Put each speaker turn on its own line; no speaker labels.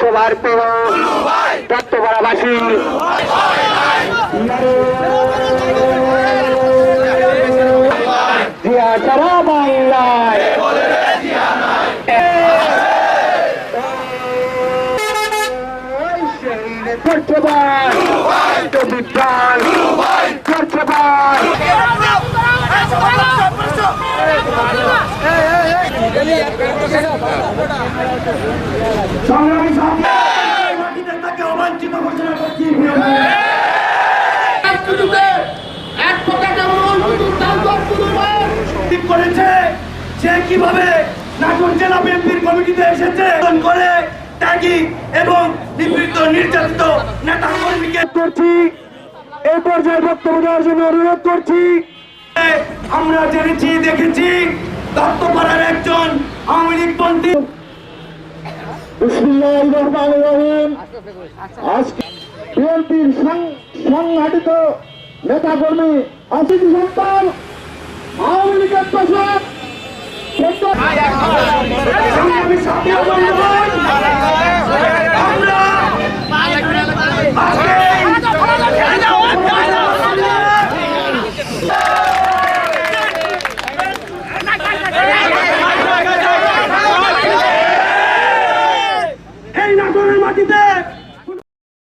সবার প্রিয় তত্ত্বপাড়াবাসী জিয়া সারা বাংলায় করছেবান বিজ্ঞান করছেবান সংগ্রামী সাথী মাটিতে তাকে অবাঞ্ছিত ঘোষণা করছি ঠিক করেছে সে কীভাবে নাটোর জেলা বিএনপির কমিটিতে এসেছে করে ত্যাগী এবং নিপীড়িত নির্যাতিত নেতা কর্মীকে করছি এই পর্যায়ে বক্তব্য দেওয়ার জন্য অনুরোধ করছি। আমরা জেনেছি দেখেছি দত্তপাড়ার একজন আওয়ামী লীগ পন্থী আজকে বিএনপির সংগঠিত নেতা কর্মী অতিথি সন্তান আওয়ামী লীগের প্রসাদ back.